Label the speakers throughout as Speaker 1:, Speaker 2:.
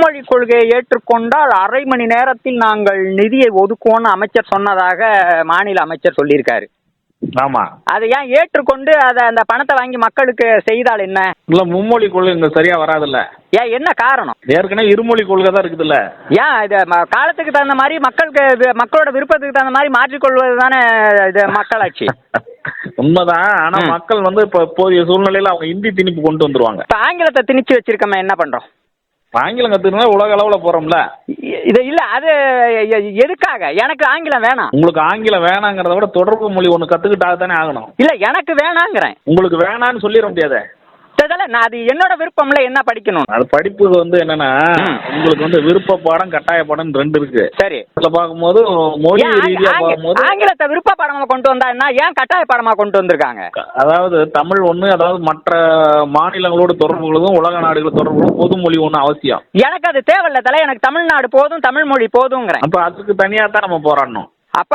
Speaker 1: மும்மொழி கொள்கையை ஏற்றுக்கொண்டால் அரை மணி நேரத்தில் நாங்கள் நிதியை ஒதுக்குவோம்னு அமைச்சர் சொன்னதாக மாநில அமைச்சர் சொல்லியிருக்காரு.
Speaker 2: ஆமா.
Speaker 1: அதை ஏன் ஏற்றுக்கொண்டு அதை அந்த பணத்தை வாங்கி மக்களுக்கு செய்தால் என்ன?
Speaker 2: இல்ல மும்மொழி கொள்கை இங்க சரியா வராதுல்ல.
Speaker 1: ஏன் என்ன காரணம்?
Speaker 2: ஏற்கனவே இருமொழி கொள்கை தான் இருக்குதுல்ல.
Speaker 1: ஏன் இது காலத்துக்கு தகுந்த மாதிரி மக்களுக்கு மக்களோட விருப்பத்துக்கு தகுந்த மாதிரி மாற்றிக்கொள்வது தானே இது மக்களாட்சி?
Speaker 2: உண்மைதான். ஆனா. மக்கள் வந்து இப்ப இப்போதைய சூழ்நிலையில அவங்க இந்தி திணிப்பு கொண்டு வந்துருவாங்க.
Speaker 1: இப்போ ஆங்கிலத்தை திணிச்சு வச்சிருக்கோமே என்ன பண்றோம்?
Speaker 2: ஆங்கிலம் கத்துக்கணும் உலக அளவுல போறோம்ல.
Speaker 1: இது இல்ல அது எதுக்காக? எனக்கு ஆங்கிலம் வேணாம்.
Speaker 2: உங்களுக்கு ஆங்கிலம் வேணாங்கிறத விட தொடர்பு மொழி ஒண்ணு கத்துக்கிட்டா தானே ஆகணும்.
Speaker 1: இல்ல எனக்கு வேணாங்கிறேன்.
Speaker 2: உங்களுக்கு வேணான்னு சொல்லிட முடியாதே.
Speaker 1: இதெல்லாம் நான் அது என்னோட விருப்பம்ல என்ன படிக்கணும்?
Speaker 2: அது படிப்பு வந்து என்னன்னா. உங்களுக்கு வந்து விருப்ப பாடம் கட்டாய பாடம் ரெண்டு இருக்கு.
Speaker 1: சரி.
Speaker 2: இதுல பார்க்கும்போது மொழி ரீதியா பார்க்கும்போது
Speaker 1: ஆங்கிலத்தை விருப்ப பாடமா கொண்டு வந்தா என்ன? ஏன் கட்டாய பாடமா கொண்டு வந்திருக்காங்க?
Speaker 2: அதாவது தமிழ் ஒண்ணு அதாவது மற்ற மாநிலங்களோட தொடர்புகளும் உலக நாடுகள் தொடர்புகளும் பொது மொழி ஒண்ணு அவசியம்.
Speaker 1: எனக்கு அது தேவையில்ல தலை. எனக்கு தமிழ்நாடு போதும் தமிழ் மொழி போதுங்கிறேன்
Speaker 2: அப்ப அதுக்கு தனியா தான் நம்ம போராடணும்.
Speaker 1: அப்ப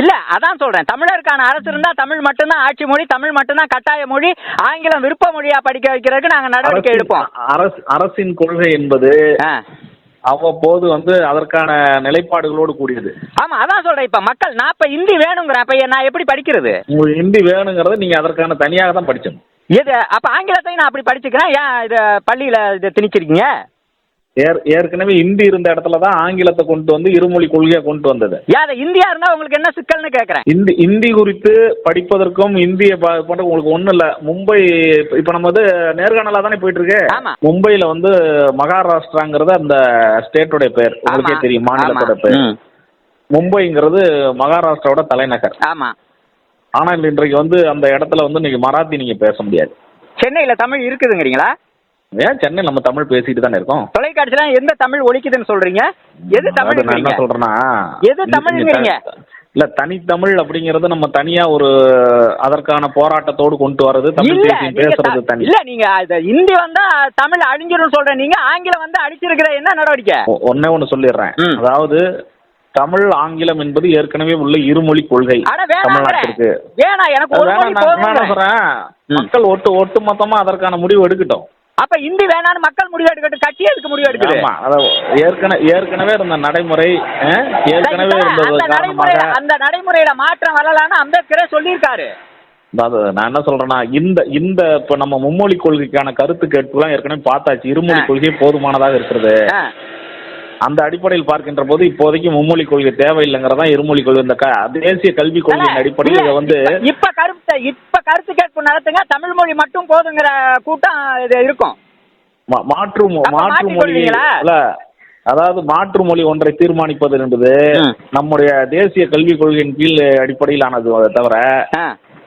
Speaker 1: இல்ல அதான் சொல்றேன். தமிழருக்கான அரசு இருந்தா தமிழ் மட்டும்தான் ஆட்சி மொழி தமிழ் மட்டும்தான் கட்டாய மொழி ஆங்கிலம் விருப்ப மொழியா படிக்க வைக்கிறதுக்கு நாங்க நடவடிக்கை எடுப்போம்.
Speaker 2: அரசு அரசின் கொள்கை என்பது. அவ்வப்போது வந்து அதற்கான நிலைப்பாடுகளோடு கூடியது.
Speaker 1: ஆமா அதான் சொல்றேன். இப்ப மக்கள் நான் இப்ப ஹிந்தி வேணுங்கிறேன் அப்ப நான் எப்படி படிக்கிறது?
Speaker 2: உங்களுக்கு ஹிந்தி வேணுங்கிறத நீங்க அதற்கான தனியாக தான் படிச்சணும்
Speaker 1: எது அப்ப ஆங்கிலத்தையும் நான் அப்படி படிச்சுக்கிறேன். ஏன் இது பள்ளியில இது திணிச்சிருக்கீங்க?
Speaker 2: ஏற் ஏற்கனவே ஹிந்தி இருந்த இடத்துல தான் ஆங்கிலத்தை கொண்டு வந்து இருமொழி கொள்கையை கொண்டு வந்தது.
Speaker 1: அது இந்தியா இருந்தா உங்களுக்கு என்ன சிக்கல்னு கேக்குறேன்?
Speaker 2: இந்தி இந்தி குறித்து படிப்பதற்கும் இந்திய போன்ற உங்களுக்கு ஒண்ணும் இல்ல. மும்பை இப்ப- நம்ம வந்து நேர்காணலா தானே போயிட்டு இருக்கு
Speaker 1: ஆமா.
Speaker 2: மும்பைல வந்து மகாராஷ்டிராங்கிறது அந்த ஸ்டேட்டோட பேர். உங்களுக்கே. தெரியும் மாநிலத்தோட. பேர். மும்பைங்கிறது மகாராஷ்டிராவோட தலைநகர்.
Speaker 1: ஆமா.
Speaker 2: ஆனால் இன்றைக்கு வந்து அந்த இடத்துல வந்து இன்னைக்கு மராத்தி நீங்க பேச முடியாது.
Speaker 1: சென்னையில தமிழ் இருக்குதுங்கிறீங்களா?
Speaker 2: ஏன் சென்னை நம்ம தமிழ் பேசிட்டு தானே இருக்கோம்?
Speaker 1: தொலைக்காட்சியில எந்த தமிழ் ஒலிக்குதுன்னு சொல்றீங்க? எது தமிழ்
Speaker 2: நான் என்ன சொல்றேன்னா
Speaker 1: எது தமிழ்ங்கிறீங்க?
Speaker 2: இல்ல தனித்தமிழ் அப்படிங்கறது நம்ம தனியா ஒரு அதற்கான போராட்டத்தோடு கொண்டு வர்றது தமிழ் பேசுறது தனி.
Speaker 1: இல்ல நீங்க ஹிந்தி வந்தா தமிழ் அழிஞ்சிரும் சொல்ற நீங்க ஆங்கிலம் வந்து அடிச்சிருக்கிற என்ன நடவடிக்கை?
Speaker 2: ஒ- ஒண்ணே சொல்லிடுறேன். அதாவது தமிழ் ஆங்கிலம் என்பது ஏற்கனவே உள்ள இருமொழி கொள்கை தமிழ்நாட்டிற்கு. சொல்றேன். மக்கள் ஒட்டு ஒட்டு மொத்தமா அதற்கான முடிவு எடுக்கட்டும்.
Speaker 1: அப்ப ஹிந்தி வேணான்னு மக்கள் முடிவு எடுக்கட்டும். கட்சி எதுக்கு முடிவு எடுக்குது?
Speaker 2: ஏற்கனவே ஏற்கனவே இருந்த நடைமுறை ஏற்கனவே
Speaker 1: அந்த நடைமுறை அந்த நடைமுறையில மாற்றம் வரலான்னு அம்பேத்கரே சொல்லியிருக்காரு.
Speaker 2: அதாவது நான் என்ன சொல்றேன்னா இந்த இந்த இப்ப நம்ம மும்மொழி கொள்கைக்கான கருத்து கேட்புலாம் ஏற்கனவே பார்த்தாச்சு. இருமொழி. கொள்கை போதுமானதாக இருக்கிறது. அந்த அடிப்படையில் பார்க்கின்ற போது இப்போதைக்கு மும்மொழி கொள்கை தேவையில்லைங்கிறதா இருமொழி கொள்கை இந்த தேசிய கல்விக் கொள்கையின் அடிப்படையில் இதை வந்து
Speaker 1: இப்ப- கருத்து இப்ப கருத்து கேட்பு நடத்துங்க தமிழ் மொழி மட்டும் போதுங்கிற கூட்டம் இது இருக்கும்
Speaker 2: மாற்று மாற்று மொழி? இல்ல அதாவது மாற்று மொழி ஒன்றை தீர்மானிப்பது என்பது. நம்முடைய தேசிய கல்விக் கொள்கையின் கீழ் அடிப்படையிலானது தவிர.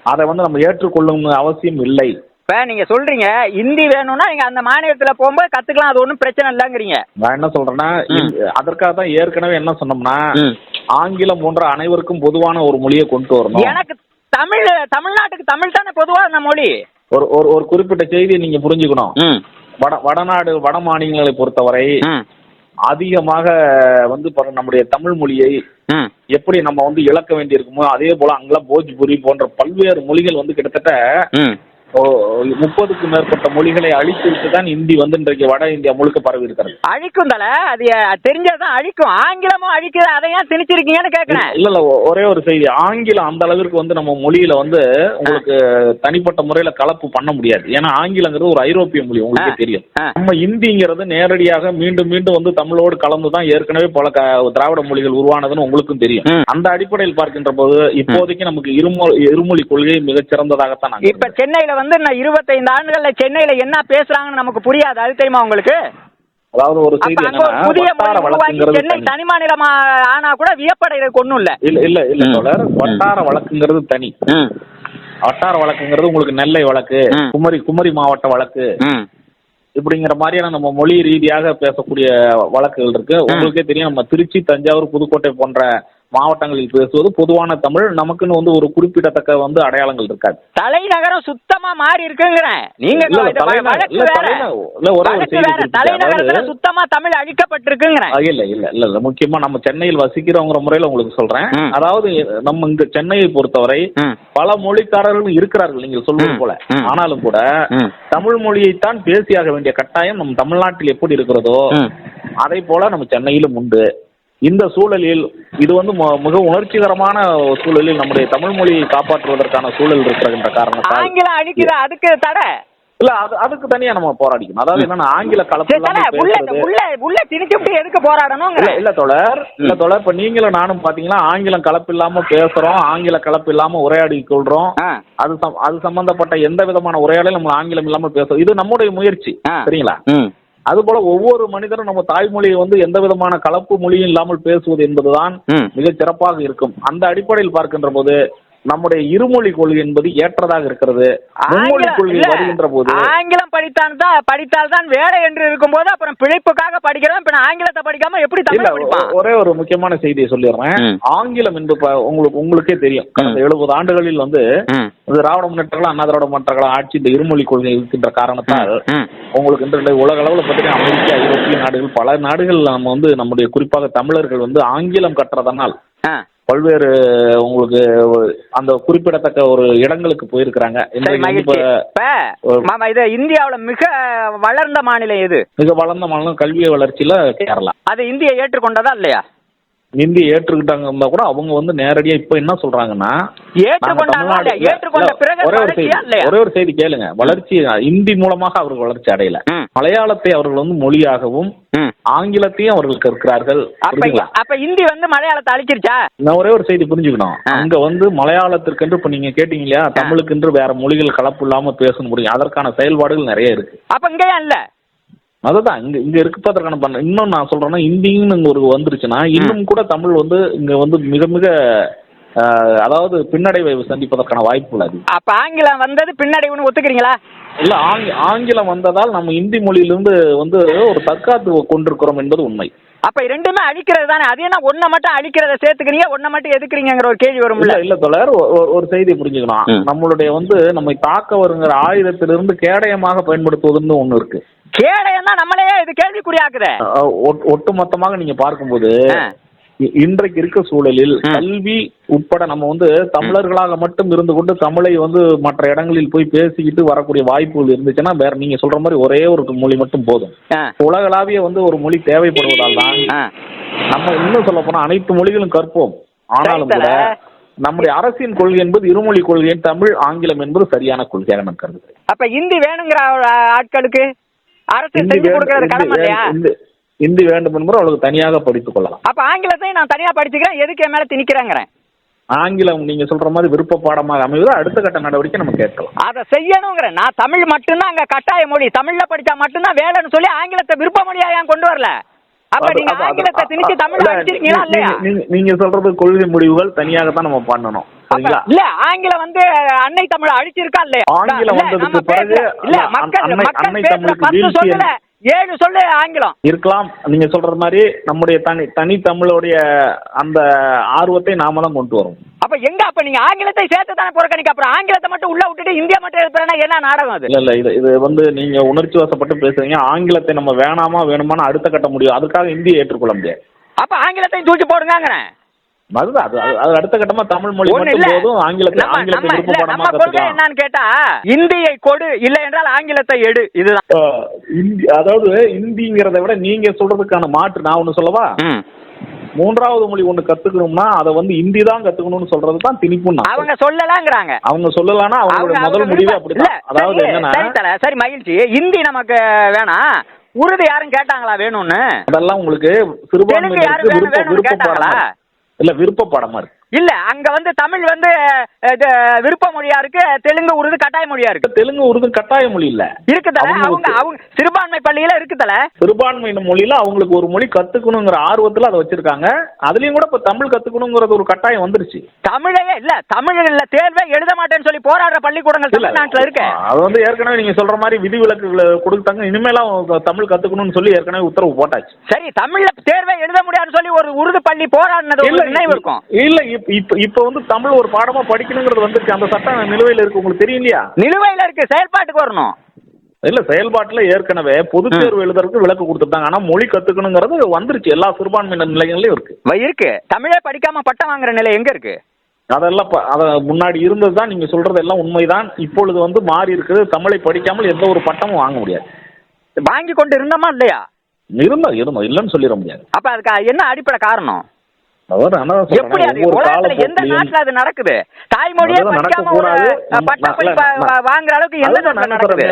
Speaker 2: அதை வந்து நம்ம ஏற்றுக்கொள்ளும் அவசியம் இல்லை
Speaker 1: இப்ப நீங்க சொல்றீங்க ஹிந்தி வேணும்னா நீங்க அந்த மாநிலத்துல போகும்போது கத்துக்கலாம் அது ஒன்றும் பிரச்சனை இல்லைங்கிறீங்க.
Speaker 2: நான் என்ன. இந்த- அதற்காக தான் ஏற்கனவே என்ன சொன்னோம்னா. ஆங்கிலம் போன்ற அனைவருக்கும் பொதுவான ஒரு மொழியை கொண்டு வரணும்.
Speaker 1: எனக்கு தமிழ் தமிழ்நாட்டுக்கு தமிழ் தானே பொதுவான மொழி?
Speaker 2: ஒரு ஒரு ஒரு குறிப்பிட்ட செய்தியை நீங்க புரிஞ்சுக்கணும். வட வடநாடு வட மாநிலங்களை பொறுத்தவரை அதிகமாக வந்து நம்முடைய தமிழ் மொழியை எப்படி நம்ம வந்து இழக்க வேண்டியிருக்குமோ அதே போல அங்கெல்லாம் போஜ்புரி போன்ற பல்வேறு மொழிகள் வந்து கிட்டத்தட்ட
Speaker 1: ம்
Speaker 2: முப்பதுக்கும் மேற்பட்ட மொழிகளை அழித்து விட்டு தான் இந்தி வந்து இன்றைக்கு வட இந்தியா முழுக்க பரவி இருக்கிறது.
Speaker 1: அழிக்கும் தல அது தெரிஞ்சதான் அழிக்கும். ஆங்கிலமும் அழிக்குது அதை ஏன் திணிச்சிருக்கீங்கன்னு கேக்குறேன்.
Speaker 2: இல்ல இல்ல ஒரே ஒரு செய்தி. ஆங்கிலம் அந்த அளவிற்கு வந்து நம்ம மொழியில வந்து உங்களுக்கு தனிப்பட்ட முறையில கலப்பு பண்ண முடியாது. ஏன்னா ஆங்கிலங்கிறது ஒரு ஐரோப்பிய மொழி உங்களுக்கே. தெரியும். நம்ம இந்திங்கிறது நேரடியாக மீண்டும் மீண்டும் வந்து தமிழோடு கலந்து தான் ஏற்கனவே பல திராவிட மொழிகள் உருவானதுன்னு உங்களுக்கும் தெரியும். அந்த அடிப்படையில் பார்க்கின்ற போது இப்போதைக்கு நமக்கு இருமொழி இருமொழி கொள்கை மிகச் சிறந்ததாகத்தான்
Speaker 1: இப்ப சென்னையில வந்து இன்னும் இருபத்தைந்து ஆண்டுகள்ல சென்னையில என்ன பேசுறாங்கன்னு நமக்கு புரியாது. அது தெரியுமா உங்களுக்கு?
Speaker 2: அதாவது ஒரு செய்தி
Speaker 1: புதிய சென்னை
Speaker 2: தனி.
Speaker 1: தனி மாநிலமா ஆனா கூட வியப்படைறதுக்கு ஒண்ணும் இல்ல.
Speaker 2: இல்ல இல்ல இல்ல
Speaker 1: ம்.
Speaker 2: வட்டார வழக்குங்கிறது தனி. வட்டார வழக்குங்கிறது உங்களுக்கு நெல்லை வழக்கு. குமரி குமரி மாவட்ட வழக்கு. இப்படிங்கிற மாதிரியான நம்ம மொழி ரீதியாக பேசக்கூடிய வழக்குகள் இருக்கு. உங்களுக்கே தெரியும் நம்ம திருச்சி தஞ்சாவூர் புதுக்கோட்டை போன்ற மாவட்டங்களில் பேசுவது பொதுவான தமிழ். நமக்குன்னு வந்து ஒரு குறிப்பிடத்தக்க வந்து அடையாளங்கள் இருக்காது.
Speaker 1: தலைநகரம் சுத்தமா மாறி இருக்குங்கிறேன் நீங்க. தலைநகரத்துல சுத்தமா தமிழ் அழிக்கப்பட்டிருக்குங்கிறேன்
Speaker 2: இல்ல இல்ல இல்ல இல்ல. முக்கியமா நம்ம சென்னையில் வசிக்கிறோங்கிற முறையில உங்களுக்கு சொல்றேன். அதாவது நம்ம இங்க சென்னையை பொறுத்தவரை பல மொழிக்காரர்களும் இருக்கிறார்கள். நீங்கள் சொல்வது
Speaker 1: ம்.
Speaker 2: போல. ஆனாலும் கூட தமிழ் மொழியைத்தான் பேசியாக வேண்டிய கட்டாயம் நம் தமிழ்நாட்டில் எப்படி இருக்கிறதோ அதே போல நம்ம சென்னையிலும் உண்டு. இந்த சூழலில் இது வந்து ம- மிக உணர்ச்சிகரமான ஒரு சூழலில் நம்முடைய தமிழ் மொழியை காப்பாற்றுவதற்கான சூழல் இருக்கிற காரணத்தால்
Speaker 1: ஆங்கிலம் அழிக்கிற அதுக்கு தடை.
Speaker 2: இல்ல அது அதுக்கு தனியா நம்ம போராடிக்கணும். அதாவது என்னன்னா ஆங்கில கலப்பு
Speaker 1: போராடணுங்கிற?
Speaker 2: இல்ல இல்ல தொடர் இல்ல தொடர் இப்ப நீங்களும் நானும் பாத்தீங்கன்னா ஆங்கிலம் கலப்பு இல்லாம பேசுறோம் ஆங்கில கலப்பு இல்லாம உரையாடி கொள்றோம். அது அது சம்பந்தப்பட்ட எந்த விதமான உரையாடலும் நம்ம ஆங்கிலம் இல்லாம பேசுறோம். இது நம்முடைய முயற்சி. சரிங்களா? அதுபோல ஒவ்வொரு மனிதரும் நம்ம தாய்மொழியை வந்து எந்த விதமான கலப்பு மொழியும் இல்லாமல் பேசுவது என்பதுதான்
Speaker 1: ம்.
Speaker 2: மிகச் சிறப்பாக இருக்கும் அந்த அடிப்படையில் பார்க்கின்ற போது நம்முடைய இருமொழி கொள்கை என்பது ஏற்றதாக இருக்கிறது மும்மொழி கொள்கை வருகின்ற போது
Speaker 1: ஆங்கிலம் படித்தான் தான் படித்தால் தான் வேலை என்று இருக்கும்போது அப்புறம் பிழைப்புக்காக படிக்கிறோம் இப்ப நான் ஆங்கிலத்தை படிக்காம எப்படி
Speaker 2: இல்ல
Speaker 1: தமிழ்
Speaker 2: ஒரே ஒரு முக்கியமான செய்தியை சொல்லிடுறேன். ஆங்கிலம் என்று உங்களுக்கு உங்களுக்கே தெரியும் கடந்த எழுபது ஆண்டுகளில் வந்து திராவிட முன்னேற்றங்களும் அண்ணா திராவிட முன்னேற்றங்களும் ஆட்சி இந்த இருமொழி கொள்கை இருக்கின்ற காரணத்தால். உங்களுக்கு இன்று உலக அளவில் பார்த்தீங்கன்னா அமெரிக்கா ஐரோப்பிய நாடுகள் பல நாடுகள் நம்ம வந்து நம்முடைய குறிப்பாக தமிழர்கள் வந்து ஆங்கிலம் கற்றதனால். பல்வேறு உங்களுக்கு அந்த குறிப்பிடத்தக்க ஒரு இடங்களுக்கு போயிருக்கிறாங்க.
Speaker 1: மாமா இது இந்தியாவுல மிக வளர்ந்த மாநிலம் எது?
Speaker 2: மிக வளர்ந்த மாநிலம் கல்வி வளர்ச்சியில கேரளா.
Speaker 1: அது இந்தியை ஏற்றுக்கொண்டதா இல்லையா?
Speaker 2: இந்தி ஏற்றுக்கிட்டாங்க கூட அவங்க வந்து நேரடியா இப்ப என்ன சொல்றாங்கன்னா ஒரே ஒரு செய்தி ஒரே ஒரு செய்தி கேளுங்க. வளர்ச்சி இந்தி மூலமாக அவர்கள் வளர்ச்சி அடையல. மலையாளத்தை அவர்கள் வந்து மொழியாகவும். ஆங்கிலத்தையும் அவர்கள் கற்கிறார்கள்.
Speaker 1: அப்ப இந்தி வந்து மலையாளத்தை அழிச்சிருச்சா?
Speaker 2: நான் ஒரே ஒரு செய்தி புரிஞ்சுக்கணும். அங்க வந்து மலையாளத்திற்கென்று இப்ப நீங்க கேட்டீங்க இல்லையா? தமிழுக்கென்று வேற மொழிகள் கலப்பு இல்லாம பேச முடியும். அதற்கான செயல்பாடுகள் நிறைய இருக்கு.
Speaker 1: அப்ப இங்க ஏன் இல்ல?
Speaker 2: அதுதான் இங்க இங்க இருப்பதற்கான பண்ண இன்னும் நான் சொல்றேன்னா இந்தின்னு இங்க ஒரு வந்துருச்சுன்னா இன்னும் கூட தமிழ் வந்து இங்க வந்து மிக மிக ஆஹ், அதாவது பின்னடைவை சந்திப்பதற்கான வாய்ப்புகள் அதிகம்.
Speaker 1: அப்ப ஆங்கிலம் வந்தது பின்னடைவுன்னு ஒத்துக்கிறீங்களா?
Speaker 2: இல்ல ஆங்கி- ஆங்கிலம் வந்ததால் நம்ம இந்தி மொழியிலிருந்து வந்து ஒரு தற்காத்து கொண்டிருக்கிறோம் என்பது உண்மை.
Speaker 1: அப்ப ரெண்டுமே அழிக்கிறது தானே? அது என்ன ஒன்ன மட்டும் அழிக்கிறத சேர்த்துக்கிறீங்க ஒன்ன மட்டும் எதுக்குறீங்கிற ஒரு கேள்வி
Speaker 2: இல்ல
Speaker 1: வரும்ல
Speaker 2: இல்ல தொடர் ஒரு செய்தியை புரிஞ்சுக்கணும்.
Speaker 1: ம்.
Speaker 2: நம்மளுடைய வந்து நம்மை தாக்க வருங்கிற ஆயுதத்திலிருந்து கேடயமாக பயன்படுத்துவதுன்னு ஒண்ணு இருக்கு.
Speaker 1: கேடையன்னா நம்மளே இது கேள்விக்குறியாக்குதே.
Speaker 2: ஒட்டுமொத்தமாக நீங்க பார்க்கும்போது இன்றைக்கு இருக்க சூழலில். கல்வி உட்பட நம்ம வந்து தமிழர்களாக மட்டும் இருந்து கொண்டு தமிழை வந்து மற்ற இடங்களில் போய் பேசிக்கிட்டு வரக்கூடிய வாய்ப்புகள் இருந்துச்சுன்னா வேற நீங்க சொல்ற மாதிரி ஒரே ஒரு மொழி மட்டும் போதும். உலகளாவிய வந்து ஒரு மொழி தேவைப்படுவதால் தான். நம்ம இன்னும் சொல்ல போனா அனைத்து மொழிகளும் கற்போம் ஆனாலும் கூட நம்முடைய அரசின் கொள்கை என்பது இருமொழி கொள்கை தமிழ் ஆங்கிலம் என்பது சரியான கொள்கையாக நான் கருதுகிறேன்
Speaker 1: அப்ப இந்தி வேணுங்கிற ஆட்களுக்கு அரசு செஞ்சு கொடுக்கறது கடமை இல்லையா
Speaker 2: இந்தி வேண்டும் என்பது அவளுக்கு தனியாக படித்துக் கொள்ளலாம்.
Speaker 1: அப்ப ஆங்கிலத்தையும் நான் தனியா படிச்சுக்கிறேன் எதுக்கு என் மேல திணிக்கிறேங்கிறேன்?
Speaker 2: ஆங்கிலம் நீங்க சொல்ற மாதிரி விருப்ப பாடமாக அமைவது அடுத்த கட்ட நடவடிக்கை நம்ம கேட்கலாம்.
Speaker 1: அதை செய்யணுங்கிறேன் நான் தமிழ் மட்டும்தான் அங்க கட்டாய மொழி தமிழ்ல படிச்சா மட்டும்தான் வேலைன்னு சொல்லி ஆங்கிலத்தை விருப்ப மொழியா ஏன் கொண்டு வரல? அப்ப நீங்க ஆங்கிலத்தை திணிச்சு தமிழ் அடிச்சிருக்கீங்களா இல்லையா?
Speaker 2: நீங்க- சொல்றது கொள்கை முடிவுகள் தனியாக தான் நம்ம பண்ணணும்.
Speaker 1: இல்ல ஆங்கிலம் வந்து அன்னை தமிழ் அழிச்சிருக்கா இல்லையா?
Speaker 2: ஆங்கிலம் வந்ததுக்கு பிறகு
Speaker 1: இல்ல மக்கள் மக்கள் பேசுற பத்து சொல்லுல ஏழு சொல்லு ஆங்கிலம்.
Speaker 2: இருக்கலாம். நீங்க சொல்றது மாதிரி நம்முடைய தனி தனி தமிழுடைய அந்த ஆர்வத்தை நாம தான் கொண்டு வரோம்.
Speaker 1: அப்ப எங்க அப்ப நீங்க ஆங்கிலத்தை சேர்த்து தானே புறக்கணிக்க? அப்புறம் ஆங்கிலத்தை மட்டும் உள்ள விட்டுட்டு இந்தியா மட்டும் எழுப்புறேன்னா என்ன நாடகம் அது?
Speaker 2: இல்ல இல்ல இது இது வந்து நீங்க உணர்ச்சி வசப்பட்டு பேசுறீங்க. ஆங்கிலத்தை நம்ம வேணாமா வேணுமான்னு அடுத்த கட்ட முடியும். அதுக்காக இந்தியை ஏற்றுக்கொள்ள முடியாது.
Speaker 1: அப்ப ஆங்கிலத்தையும் தூக்கி போடுங்கிறேன்
Speaker 2: அதுதான் அது அடுத்த கட்டமா தமிழ் மொழி போதும் ஆங்கிலத்தை ஆங்கிலத்தை விருப்ப பாடமா
Speaker 1: என்னன்னு கேட்டா இந்தியை கொடு இல்லை என்றால் ஆங்கிலத்தை எடு. இதுதான்.
Speaker 2: இந்தி அதாவது இந்திங்கிறத விட நீங்க சொல்றதுக்கான மாற்று நான் ஒண்ணு சொல்லவா. மூன்றாவது மொழி ஒண்ணு கத்துக்கணும்னா அதை வந்து இந்தி தான் கத்துக்கணும்னு சொல்றது தான் திணிப்புன்னு. நான்
Speaker 1: அவங்க சொல்லலாங்கிறாங்க.
Speaker 2: சொல்றேன். அவங்க சொல்லலாம்னா அவங்களோட
Speaker 1: அவங்க-
Speaker 2: முதல் முடிவே
Speaker 1: விருப்பம்.
Speaker 2: அப்படிதான் அதாவது என்னன்னா
Speaker 1: சரி மகிழ்ச்சி. இந்தி நமக்கு வேணாம் உருது யாரும் கேட்டாங்களா வேணும்னு?
Speaker 2: அதெல்லாம் உங்களுக்கு சிறுபான்மையினருக்கு
Speaker 1: வேணும்
Speaker 2: விருப்ப
Speaker 1: வேணும்னு
Speaker 2: விருப்ப
Speaker 1: கேட்டாங்களா.
Speaker 2: இல்ல விருப்ப படமா இருக்கு.
Speaker 1: இல்ல அங்க வந்து தமிழ் வந்து விருப்ப மொழியா இருக்கு தெலுங்கு உருது கட்டாய மொழியா இருக்கு.
Speaker 2: தெலுங்கு உருது கட்டாய மொழி இல்ல.
Speaker 1: இருக்குதல? அவங்க அவங்க சிறுபான்மை பள்ளியில இருக்குதல?
Speaker 2: சிறுபான்மையின மொழியில அவங்களுக்கு ஒரு மொழி கத்துக்கணுங்கிற ஆர்வத்துல அதை வச்சிருக்காங்க. அதுலயும் கூட இப்ப தமிழ் கத்துக்கணுங்கிறது ஒரு கட்டாயம் வந்துருச்சு.
Speaker 1: தமிழையே இல்ல தமிழ்ல தேர்வே எழுத மாட்டேன்னு சொல்லி போராடுற பள்ளிக்கூடங்கள்
Speaker 2: இல்ல
Speaker 1: தமிழ்நாட்டுல இருக்கு.
Speaker 2: அது வந்து ஏற்கனவே நீங்க சொல்ற மாதிரி விதிவிலக்குகளை கொடுத்தாங்க. இனிமேலாம் தமிழ் கத்துக்கணும்னு சொல்லி ஏற்கனவே உத்தரவு போட்டாச்சு.
Speaker 1: சரி தமிழ்ல தேர்வே எழுத முடியாதுன்னு சொல்லி ஒரு உருது பள்ளி போராடினது
Speaker 2: இல்ல
Speaker 1: நினைவு இருக்கும்.
Speaker 2: இல்ல இப்ப இப்ப வந்து தமிழ் ஒரு பாடமா படிக்கணுங்கிறது வந்துருச்சு. அந்த சட்டம் நிலுவையில இருக்கு. உங்களுக்கு தெரியும் இல்லையா
Speaker 1: நிலுவையில இருக்கு. செயல்பாட்டுக்கு வரணும்.
Speaker 2: இல்ல செயல்பாட்டுல ஏற்கனவே பொதுத் தேர்வு எழுதுறதுக்கு விலக்கு கொடுத்துட்டாங்க. ஆனா மொழி கத்துக்கணுங்கிறது வந்துருச்சு. எல்லா சிறுபான்மையினர் நிலையங்களையும் இருக்கு.
Speaker 1: இருக்கு. தமிழே படிக்காம பட்டம் வாங்குற நிலை எங்க இருக்கு?
Speaker 2: அதெல்லாம் அத முன்னாடி இருந்தது தான் நீங்க சொல்றது எல்லாம் உண்மைதான். இப்பொழுது வந்து மாறி இருக்குது. தமிழை படிக்காமல் எந்த ஒரு பட்டமும் வாங்க முடியாது.
Speaker 1: வாங்கி கொண்டு இருந்தோமா இல்லையா?
Speaker 2: இருந்தோம் இருந்தோம். இல்லைன்னு சொல்லிட முடியாது.
Speaker 1: அப்ப அதுக்கு என்ன அடிப்படை காரணம்? எப்படி அது? உலகத்துல எந்த நாட்டுல அது நடக்குது? தாய்மொழியே படிக்காம வாங்குற அளவுக்கு எந்த நாட்டுல நடக்குது?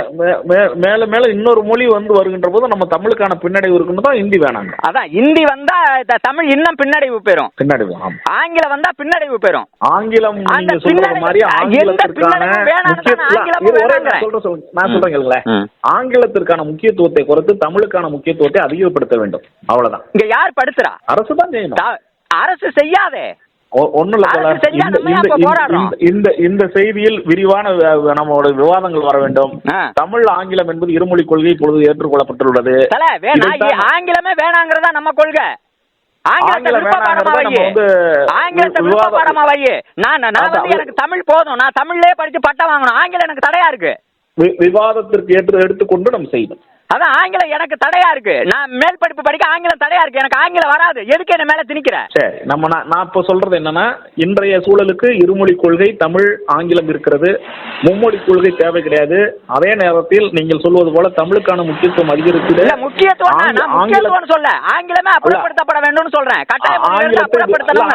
Speaker 2: மேல மேல இன்னொரு மொழி வந்து வருகின்ற போது நம்ம தமிழுக்கான பின்னடைவு இருக்குன்னு தான் ஹிந்தி வேணாங்க.
Speaker 1: அதான் இந்தி வந்தா தமிழ் இன்னும் பின்னடைவு பெறும்.
Speaker 2: பின்னடைவு
Speaker 1: ஆங்கிலம் வந்தா பின்னடைவு பெறும்.
Speaker 2: ஆங்கிலம் நீங்க சொல்ற மாதிரி ஆங்கிலத்திற்கான. நான் சொல்றேன் கேளுங்களேன். ஆங்கிலத்திற்கான முக்கியத்துவத்தை குறைத்து தமிழுக்கான முக்கியத்துவத்தை அதிகப்படுத்த வேண்டும். அவ்வளவுதான்.
Speaker 1: இங்க யார் படுத்துறா?
Speaker 2: அரசு தான் செய்யணும்.
Speaker 1: அரசு செய்யாதே.
Speaker 2: இந்த- இந்த- செய்தியில் விரிவான நம்மளோட விவாதங்கள் வர வேண்டும். தமிழ் ஆங்கிலம் என்பது இருமொழி கொள்கை இப்பொழுது ஏற்றுக்கொள்ளப்பட்டுள்ளது.
Speaker 1: ஆங்கிலமே வேணாங்கிறதா நம்ம கொள்கை? எனக்கு தமிழ் போதும். நான் தமிழ்லயே படிச்சு பட்டம் வாங்கணும். ஆங்கிலம் எனக்கு தடையா இருக்கு.
Speaker 2: விவாதத்திற்கு ஏற்று எடுத்துக்கொண்டு நம்ம செய்யணும்
Speaker 1: அதான் ஆங்கிலம் எனக்கு தடையா இருக்கு. நான் மேல் படிப்பு படிக்க ஆங்கிலம் தடையா இருக்கு. எனக்கு ஆங்கிலம் வராது. எதுக்கு என்ன மேல திணிக்கிற?
Speaker 2: சரி நம்ம நான் இப்போ சொல்றது என்னன்னா இன்றைய சூழலுக்கு இருமொழி கொள்கை தமிழ் ஆங்கிலம் இருக்கிறது. மும்மொழி கொள்கை தேவை கிடையாது. அதே நேரத்தில் நீங்கள் சொல்வது போல தமிழுக்கான முக்கியத்துவம் அதிகரிக்குது.
Speaker 1: முக்கியத்துவம் தான். நான்
Speaker 2: ஆங்கில-
Speaker 1: முக்கியத்துவம் சொல்ல. ஆங்கிலமே அப்புறப்படுத்தப்பட வேண்டும்னு சொல்றேன்.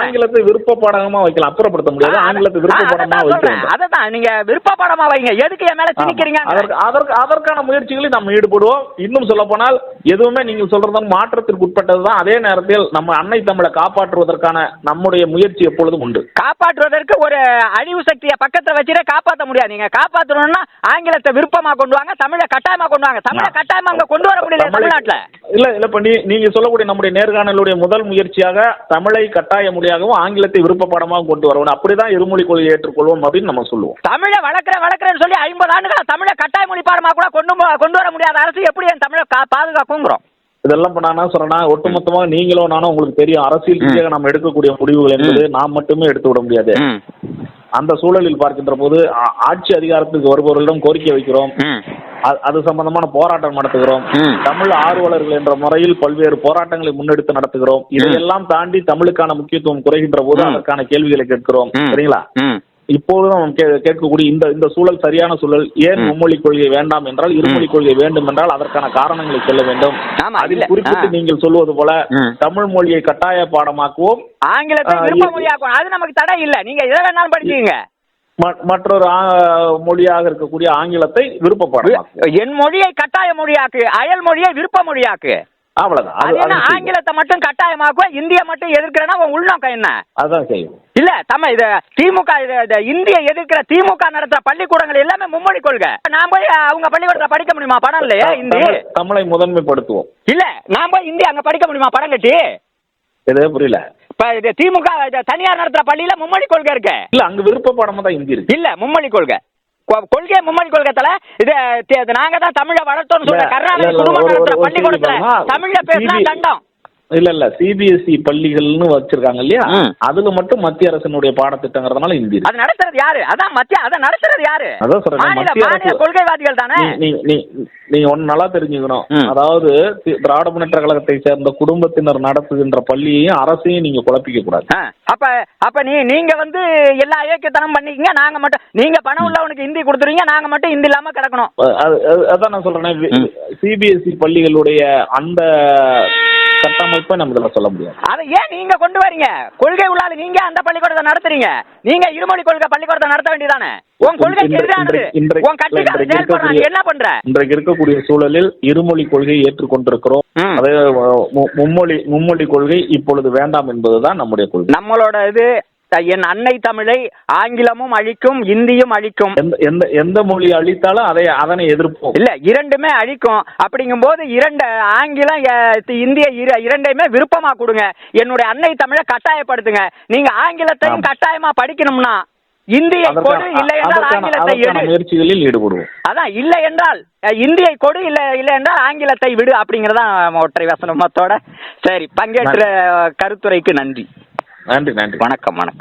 Speaker 2: ஆங்கிலத்தை விருப்ப பாடகமா வைக்கலாம். அப்புறப்படுத்த முடியாது. ஆங்கிலத்தை விருப்ப பாடமா வைக்க வேண்டும்
Speaker 1: அததான் நீங்க விருப்ப பாடமா வைங்க. எதுக்கு என் மேல திணிக்கிறீங்க?
Speaker 2: அதற்கான முயற்சிகளில் நம்ம ஈடுபடுவோம். இன்னும் சொல்ல போனால் எதுவுமே நீங்கள் சொல்றது மாற்றத்திற்கு உட்பட்டது தான் அதே நேரத்தில் நம்ம அன்னை தமிழை காப்பாற்றுவதற்கான நம்முடைய முயற்சி எப்பொழுதும் உண்டு.
Speaker 1: காப்பாற்றுவதற்கு ஒரு அழிவு சக்தியை பக்கத்துல வச்சுட்டே காப்பாத்த முடியாது. நீங்க காப்பாத்தணும்னா ஆங்கிலத்தை விருப்பமா கொண்டு வாங்க தமிழை கட்டாயமா கொண்டு வாங்க. தமிழை கட்டாயமா அங்க கொண்டு வர முடியல
Speaker 2: தமிழை-
Speaker 1: தமிழ்நாட்டுல.
Speaker 2: இல்ல இல்ல பண்ணி நீங்க சொல்லக்கூடிய நம்முடைய நேர்காணலுடைய முதல் முயற்சியாக தமிழை கட்டாய மொழியாகவும் ஆங்கிலத்தை விருப்ப பாடமாகவும் கொண்டு வரணும் அப்படிதான் இருமொழி கொள்கையை ஏற்றுக்கொள்வோம் அப்படின்னு நம்ம சொல்லுவோம்.
Speaker 1: தமிழை வளர்க்குறேன் வளர்க்குறேன்னு சொல்லி ஐம்பது ஆண்டுகளா தமிழை கட்டாய மொழி பாடமா கூட கொண்டு கொண்டு வர முடியாத அரசு எப்படி என் தமிழை பாதுகாக்குங்கிறோம்?
Speaker 2: இதெல்லாம் இப்ப நான் என்ன சொல்றேன்னா ஒட்டுமொத்தமாக நீங்களும் நானும் உங்களுக்கு தெரியும். அரசியல் ரீதியாக நம்ம எடுக்கக்கூடிய முடிவுகள் என்பது நாம் மட்டுமே எடுத்து விட முடியாது. அந்த சூழலில் பார்க்கின்ற போது ஆட்சி அதிகாரத்துக்கு வருபவர்களிடம் கோரிக்கை வைக்கிறோம். அது சம்பந்தமான போராட்டம் நடத்துகிறோம். தமிழ் ஆர்வலர்கள் என்ற முறையில் பல்வேறு போராட்டங்களை முன்னெடுத்து நடத்துகிறோம். இதையெல்லாம் தாண்டி தமிழுக்கான முக்கியத்துவம் குறைகின்ற போது. அதற்கான கேள்விகளை கேட்கிறோம். சரிங்களா. இப்பொழுது நாம் கேட்கக்கூடிய இந்த இந்த சூழல் சரியான சூழல் ஏன். மும்மொழி கொள்கை வேண்டாம் என்றால் இருமொழி கொள்கை வேண்டும் என்றால் அதற்கான காரணங்களை சொல்ல வேண்டும் அதில். குறிப்பிட்டு. நீங்கள் சொல்வது போல. தமிழ் மொழியை கட்டாய பாடமாக்குவோம்
Speaker 1: ஆங்கிலத்தை விருப்ப மொழியாக்கும் அது நமக்கு தடை இல்ல நீங்க எதை வேணாலும் படிச்சுக்கங்க
Speaker 2: ம- மற்றொரு மொழியாக இருக்கக்கூடிய ஆங்கிலத்தை விருப்ப பாடமாக்குவோம்
Speaker 1: என் மொழியை கட்டாய மொழியாக்கு அயல் மொழியை விருப்ப மொழியாக்கு
Speaker 2: அவ்வளவுதான்.
Speaker 1: ஆங்கிலத்தை மட்டும் கட்டாயமாக்குவோம் இந்திய மட்டும் எதிர்க்கிறேன்னா உள்நோக்கம் என்ன?
Speaker 2: அதான் செய்வோம்
Speaker 1: இல்ல தம்ம இது திமுக இது இந்திய எதிர்க்கிற திமுக நடத்துற பள்ளிக்கூடங்கள் எல்லாமே மும்மொழி கொள்கை. நான் போய் அவங்க பள்ளிக்கூடத்துல படிக்க முடியுமா படம் இல்லையா இந்தி?
Speaker 2: தமிழ்- முதன்மைப்படுத்துவோம்.
Speaker 1: இல்ல நான் போய் இந்தி அங்க படிக்க முடியுமா படம் கட்டி?
Speaker 2: எதே புரியல.
Speaker 1: இப்ப இது திமுக தனியார் நடத்துற பள்ளியில மும்மொழி கொள்கை இருக்கு.
Speaker 2: இல்ல அங்க விருப்ப பாடமா தான் இந்தி இருக்கு.
Speaker 1: இல்ல மும்மொழி கொள்கை. கொள்கை மும்மொழி கொள்கைத்துல இது தி- இது நாங்க தான் தமிழை வளர்த்தோம்னு சொல்ற
Speaker 2: இல்ல,
Speaker 1: குடும்பம் நடத்துற பள்ளிக்கூடத்துல. தமிழ்ல பேசினா தண்டம்
Speaker 2: இல்ல இல்ல. சிபிஎஸ்இ பள்ளிகள்னு வச்சிருக்காங்க இல்லையா. அதுல மட்டும் மத்திய அரசினுடைய பாடத்திட்டங்கிறதுனால இந்தி
Speaker 1: அது நடத்துறது யாரு? அதான் மத்திய அதை நடத்துறது யாரு?
Speaker 2: அதான் சொல்றேன், மத்திய அரசு-
Speaker 1: கொள்கைவாதிகள் தானே?
Speaker 2: நீ- நீ- நீ- ஒன்னு நல்லா தெரிஞ்சுக்கணும். அதாவது திராவிட முன்னேற்ற கழகத்தை சேர்ந்த குடும்பத்தினர் நடத்துகின்ற பள்ளியையும் அரசையும் நீங்க குழப்பிக்க கூடாது.
Speaker 1: அப்ப அப்ப நீ நீங்க வந்து எல்லா இயக்கத்தனம் பண்ணிக்கங்க நாங்க மட்டும் நீங்க பணம் உள்ளவனுக்கு ஹிந்தி கொடுத்துறீங்க நாங்க மட்டும் ஹிந்தி இல்லாம கிடக்கணும்.
Speaker 2: அதான் நான் சொல்றேன். சிபிஎஸ்இ பள்ளிகளுடைய அந்த கட்டமைப்பை நம்ம இதுல சொல்ல முடியாது.
Speaker 1: அதை ஏன் நீங்க கொண்டு வரீங்க? கொள்கை உள்ளாது நீங்க அந்த பள்ளிக்கூடத்தை நடத்துறீங்க. நீங்க இருமொழி கொள்கை பள்ளிக்கூடத்தை நடத்த வேண்டியதானே? உன் கொள்கை எதிரானது. உன் செயல்படுறான். நீ என்ன பண்ற?
Speaker 2: இன்றைக்கு இருக்கக்கூடிய சூழலில் இருமொழி கொள்கையை ஏற்றுக்கொண்டிருக்கிறோம். அதே மும்மொழி மும்மொழி கொள்கை இப்பொழுது வேண்டாம் என்பதுதான் நம்முடைய கொள்கை.
Speaker 1: நம்மளோட இது என் அன்னை தமிழை ஆங்கிலமும் அழிக்கும் இந்தியும் அழிக்கும்.
Speaker 2: எந்த எந்த மொழி அழித்தாலும் அதை அதனை எதிர்ப்போம்.
Speaker 1: இல்ல இரண்டுமே அழிக்கும். அப்படிங்கும்போது இரண்டு ஆங்கிலம் இந்திய இர- இரண்டையுமே விருப்பமா கொடுங்க. என்னுடைய அன்னை தமிழை கட்டாயப்படுத்துங்க. நீங்க ஆங்கிலத்தையும். கட்டாயமா படிக்கணும்னா இந்தியை கொடு இல்லை என்றால் ஆங்கிலத்தை
Speaker 2: முயற்சிகளில் ஈடுபடுவோம்.
Speaker 1: அதான் இல்லை என்றால் இந்தியை கொடு இல்லை இல்லை என்றால் ஆங்கிலத்தை விடு அப்படிங்கறதான் ஒற்றை வசனமத்தோட சரி பங்கேற்ற கருத்துரைக்கு நன்றி.
Speaker 2: நன்றி நன்றி.
Speaker 1: வணக்கம் வணக்கம்.